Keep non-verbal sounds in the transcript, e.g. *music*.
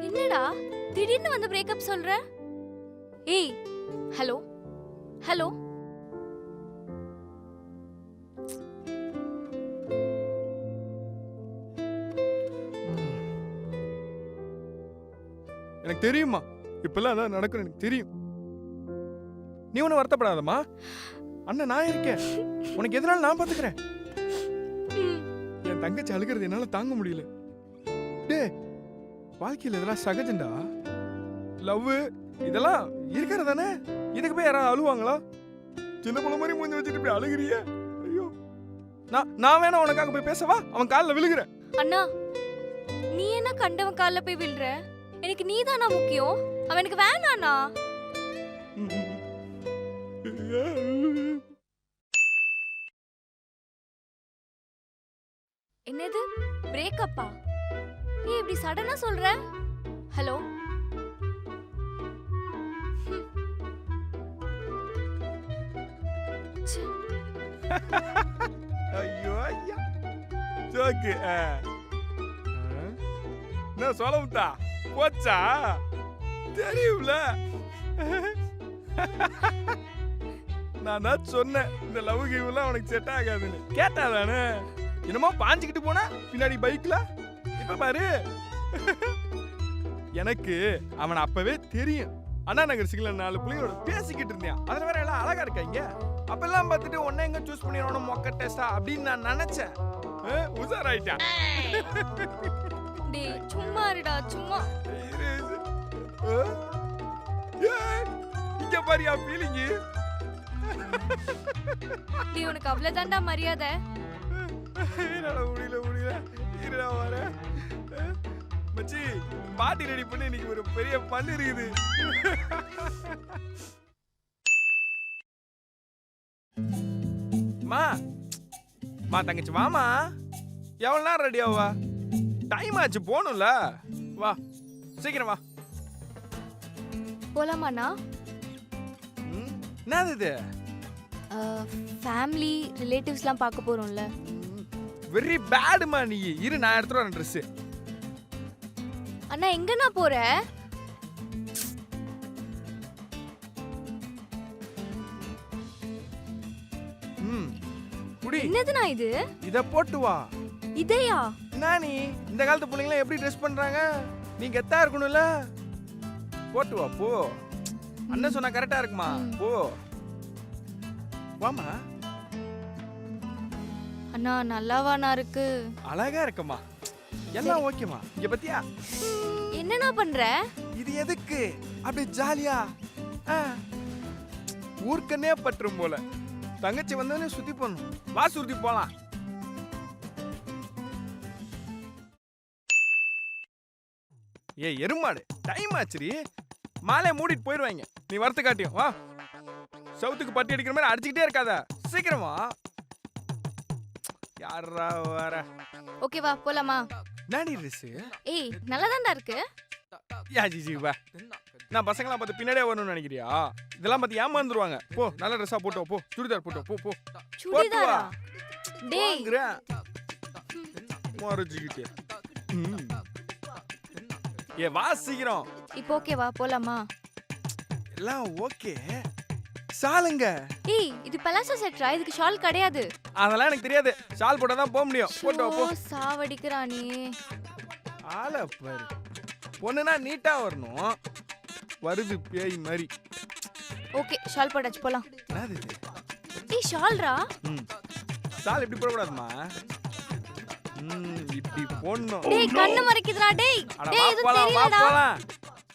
என்னடா? திடீர்னு வந்து பிரேக்கப் சொல்ற? ஏய் ஹலோ? ஹலோ? எனக்கு தெரியுமா இப்பெல்லாம் அதான் நடக்கும் எனக்கு தெரியும். நீ ஒன்றும் வருத்தப்படாதம்மா. அண்ணன் நான் இருக்கேன். உனக்கு எதனால நான் பார்த்துக்கிறேன் என் தங்கச்சி அழுகிறது என்னால தாங்க முடியல. டே வாழ்க்கையில் இதெல்லாம் சகஜம்டா. லவ் இதெல்லாம் இருக்கிறது தானே? இதுக்கு போய் யாராவது அழுவாங்களா? சின்ன பிள்ளை மாதிரி மூஞ்சி வச்சுட்டு இப்படி அழுகிறிய? ஐயோ. நான் நான் வேணா உனக்காக போய் பேசவா? அவன் காலில் விழுகிறேன் அண்ணா நீ என்ன கண்டவன் கால்ல போய் விழுற? எனக்கு நீதானா முக்கியம்? அவனுக்கு வேணாண்ணா என்னது? பிரேக்கப்பா நீ இப்படி சடனா சொல்ற? ஹலோ? ஐயோ ஐயா. ஜோக்கு ஆ. என்ன சொல்ல போச்சா? தெரியும்ல. நான் தான் சொன்னேன் இந்த லவ் கிவ்லாம் உனக்கு செட் ஆகாதுன்னு. கேட்டாதானே என்னமோ பாஞ்சுக்கிட்டு போனா பின்னாடி பைக்ல இப்ப பாரு. *laughs* எனக்கு அவனை அப்பவே தெரியும். அண்ணா நகர் சிங்கள நாலு பிள்ளைங்களோட பேசிக்கிட்டு இருந்தேன் அதுல வேற எல்லாம் அழகா இருக்காங்க அப்பெல்லாம் பார்த்துட்டு உன்னை எங்க சூஸ் பண்ணிடணும் மொக்க டேஸ்டா அப்படின்னு நான் நினைச்சேன். அஹ், உஷாராயிட்டான். *laughs* டேய் சும்மா இருடா சும்மா. இங்க பாரியா ஃபீலிங்கு டேய் உனக்கு அவ்வளவுதான்டா மரியாதை. என்னால முடியல முடியல. இருடா வரேன் அஹ். மச்சி பாட்டி ரெடி பண்ணி. இன்னைக்கு ஒரு பெரிய பண்ணு இருக்குது. மா மா தங்கச்சி வாமா. எவ்வளோ நேரம் ரெடி ஆவா? டைம் ஆச்சு போகணும்ல. வா சீக்கிரம் வா. போலாமாண்ணா என்னது இது? ஃபேமிலி ரிலேட்டிவ்ஸ்லாம் பார்க்க போறோம்ல. வெரி பேடுமா நீ. இரு நான் எடுத்துட்டு வரேன் ட்ரெஸ்ஸு அண்ணா எங்கண்ணா போற? ம் குடி. என்னதுண்ணா இது? இத போட்டு வா. இதையா? என்ன நீ இந்த காலத்து பிள்ளைங்களாம் எப்படி ட்ரெஸ் பண்றாங்க? நீ கெத்தா இருக்கணும்ல. போட்டு வா போ. அண்ணன் சொன்னா கரெக்டா இருக்குமா. போ. வாமா அண்ணா நல்லாவாண்ணா இருக்கு? அழகா இருக்கம்மா எல்லாம் ஓகேமா இங்க பத்தியா? என்னண்ணா பண்ற? இது எதுக்கு? அப்படி ஜாலியா? ஆ. ஊர்க்கன்னே பற்றும் போல. தங்கச்சி வந்தோடனே சுத்தி போடணும். வா சுத்தி போலாம். ஏ எருமாடு. டைம் ஆச்சுரி மாலையை மூடிட்டு போயிடுவாங்க நீ வரத்து காட்டியும். வா. சவுத்துக்கு பட்டி அடிக்கிற மாதிரி அடிச்சுக்கிட்டே இருக்காத. சீக்கிரமா. யாரா வர ஓகேவா போலாமா? நாடி ட்ரெஸ் ஏய் நல்லாதான்டா இருக்கு. யா ஜி ஜி வா. நான் பசங்களாம் பார்த்து பின்னாடியே வரணும்னு நினைக்கிறியா? இதெல்லாம் பார்த்து ஏமாந்துருவாங்க. போ நல்ல ட்ரெஸ்ஸாக போட்டோ போ. சுடிதார் போட்டோ போ போ. சுடிதாரா? வா. டேய். வாங்குறேன். மறைச்சிக்கிட்டு ம். ஏ வா சீக்கிரம். இப்போ ஓகேவா போலாமா? எல்லாம் ஓகே. சாலுங்க. ஏய் இது பலாசோ செட்ரா இதுக்கு ஷால் கிடையாது. அதெல்லாம் எனக்கு தெரியாது. ஷால் போட்டால் தான் போக முடியும். போட்டோ போ. ஷோ, சாவடிக்கிறானே. ஆளை பாரு. பொண்ணுனா நீட்டா வரணும். வருது பேய் மாதிரி. ஓகே ஷால் போட்டாச்சு போலாம். என்னது இது? ஏய் ஷால்ரா? ம். சால் இப்படி போடக்கூடாதுமா? ம் இப்படி போடணும். டேய் கண்ணு மறைக்குதுடா டேய். அட டேய் வா இது போலாம் வா தெரியலடா. போலாம்.